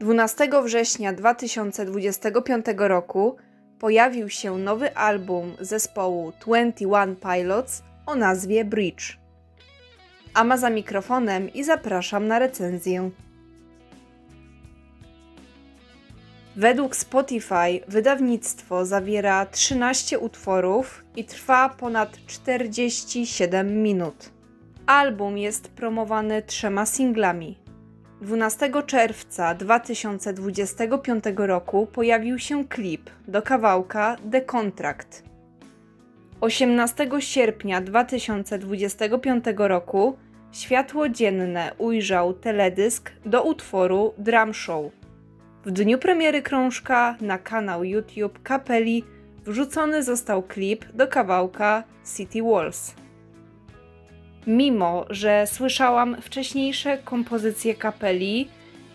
12 września 2025 roku pojawił się nowy album zespołu 21 Pilots o nazwie Bridge. Ama za mikrofonem i zapraszam na recenzję. Według Spotify wydawnictwo zawiera 13 utworów i trwa ponad 47 minut. Album jest promowany trzema singlami. 12 czerwca 2025 roku pojawił się klip do kawałka The Contract. 18 sierpnia 2025 roku światło dzienne ujrzał teledysk do utworu Drum Show. W dniu premiery krążka na kanał YouTube kapeli wrzucony został klip do kawałka City Walls. Mimo, że słyszałam wcześniejsze kompozycje kapeli,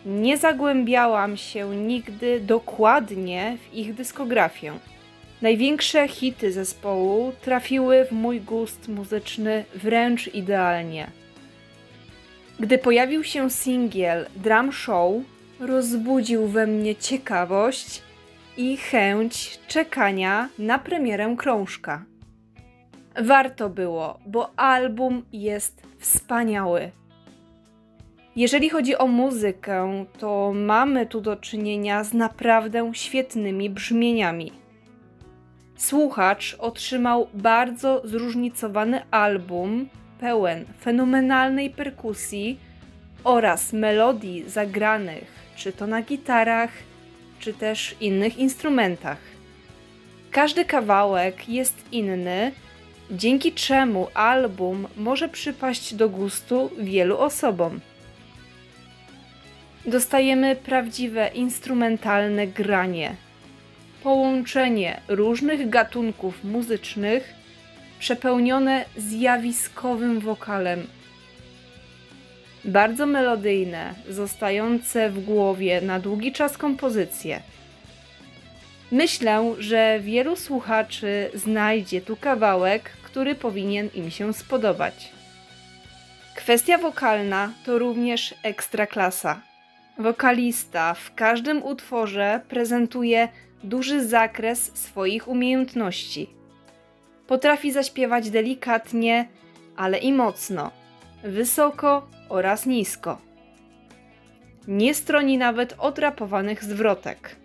nie zagłębiałam się nigdy dokładnie w ich dyskografię. Największe hity zespołu trafiły w mój gust muzyczny wręcz idealnie. Gdy pojawił się singiel Drum Show, rozbudził we mnie ciekawość i chęć czekania na premierę krążka. Warto było, bo album jest wspaniały. Jeżeli chodzi o muzykę, to mamy tu do czynienia z naprawdę świetnymi brzmieniami. Słuchacz otrzymał bardzo zróżnicowany album, pełen fenomenalnej perkusji oraz melodii zagranych czy to na gitarach, czy też innych instrumentach. Każdy kawałek jest inny, dzięki czemu album może przypaść do gustu wielu osobom. Dostajemy prawdziwe instrumentalne granie, połączenie różnych gatunków muzycznych przepełnione zjawiskowym wokalem. Bardzo melodyjne, zostające w głowie na długi czas kompozycje. Myślę, że wielu słuchaczy znajdzie tu kawałek, który powinien im się spodobać. Kwestia wokalna to również ekstra klasa. Wokalista w każdym utworze prezentuje duży zakres swoich umiejętności. Potrafi zaśpiewać delikatnie, ale i mocno, wysoko oraz nisko. Nie stroni nawet odrapowanych zwrotek.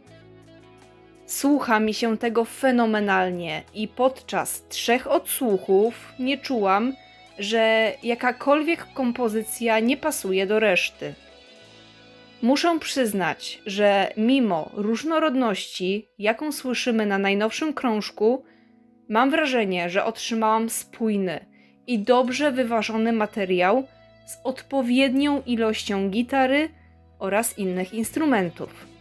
Słucha mi się tego fenomenalnie i podczas trzech odsłuchów nie czułam, że jakakolwiek kompozycja nie pasuje do reszty. Muszę przyznać, że mimo różnorodności, jaką słyszymy na najnowszym krążku, mam wrażenie, że otrzymałam spójny i dobrze wyważony materiał z odpowiednią ilością gitary oraz innych instrumentów.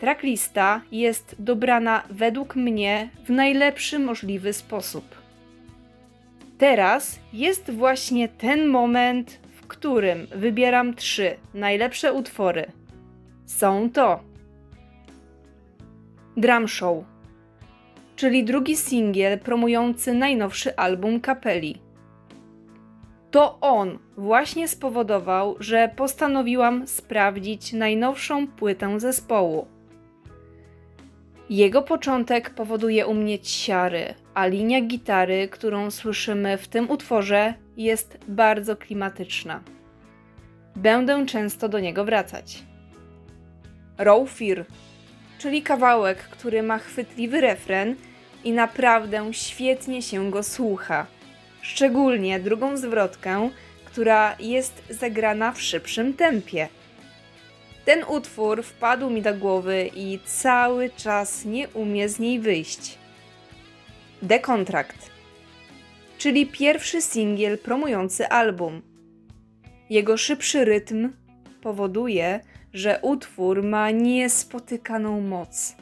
Tracklista jest dobrana według mnie w najlepszy możliwy sposób. Teraz jest właśnie ten moment, w którym wybieram trzy najlepsze utwory. Są to Drum Show, czyli drugi singiel promujący najnowszy album kapeli. To on właśnie spowodował, że postanowiłam sprawdzić najnowszą płytę zespołu. Jego początek powoduje u mnie ciary, a linia gitary, którą słyszymy w tym utworze, jest bardzo klimatyczna. Będę często do niego wracać. Raw Fear, czyli kawałek, który ma chwytliwy refren i naprawdę świetnie się go słucha. Szczególnie drugą zwrotkę, która jest zagrana w szybszym tempie. Ten utwór wpadł mi do głowy i cały czas nie umie z niej wyjść. The Contract, czyli pierwszy singiel promujący album. Jego szybszy rytm powoduje, że utwór ma niespotykaną moc.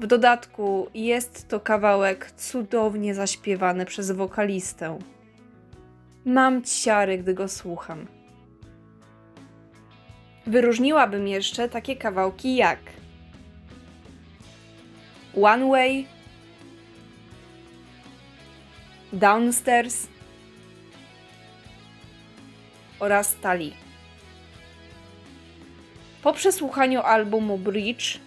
W dodatku jest to kawałek cudownie zaśpiewany przez wokalistę. Mam ciary, gdy go słucham. Wyróżniłabym jeszcze takie kawałki jak One Way, Downstairs oraz Tali. Po przesłuchaniu albumu Bridge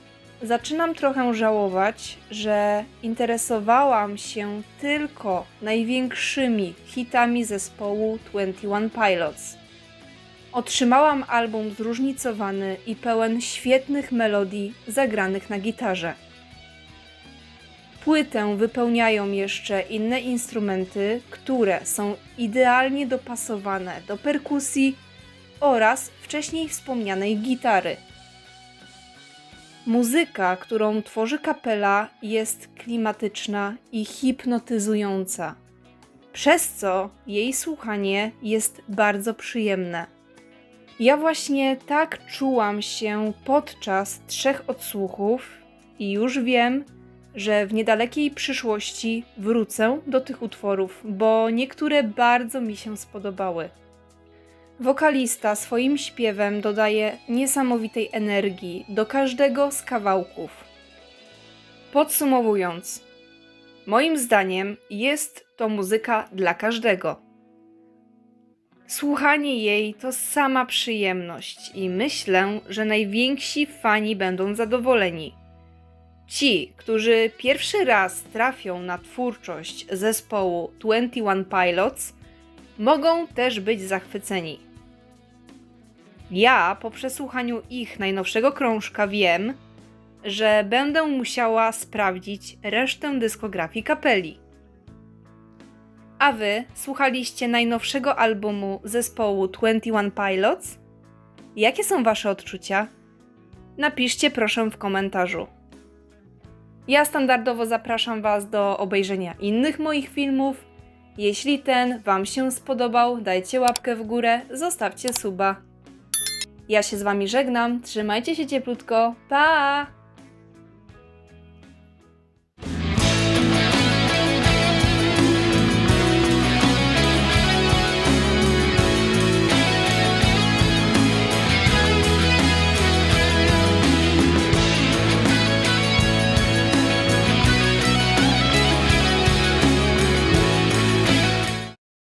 zaczynam trochę żałować, że interesowałam się tylko największymi hitami zespołu 21 Pilots. Otrzymałam album zróżnicowany i pełen świetnych melodii zagranych na gitarze. Płytę wypełniają jeszcze inne instrumenty, które są idealnie dopasowane do perkusji oraz wcześniej wspomnianej gitary. Muzyka, którą tworzy kapela, jest klimatyczna i hipnotyzująca, przez co jej słuchanie jest bardzo przyjemne. Ja właśnie tak czułam się podczas trzech odsłuchów i już wiem, że w niedalekiej przyszłości wrócę do tych utworów, bo niektóre bardzo mi się spodobały. Wokalista swoim śpiewem dodaje niesamowitej energii do każdego z kawałków. Podsumowując, moim zdaniem jest to muzyka dla każdego. Słuchanie jej to sama przyjemność i myślę, że najwięksi fani będą zadowoleni. Ci, którzy pierwszy raz trafią na twórczość zespołu 21 Pilots, mogą też być zachwyceni. Ja po przesłuchaniu ich najnowszego krążka wiem, że będę musiała sprawdzić resztę dyskografii kapeli. A wy słuchaliście najnowszego albumu zespołu 21 Pilots? Jakie są wasze odczucia? Napiszcie proszę w komentarzu. Ja standardowo zapraszam Was do obejrzenia innych moich filmów. Jeśli ten Wam się spodobał, dajcie łapkę w górę, zostawcie suba. Ja się z Wami żegnam, trzymajcie się cieplutko, pa!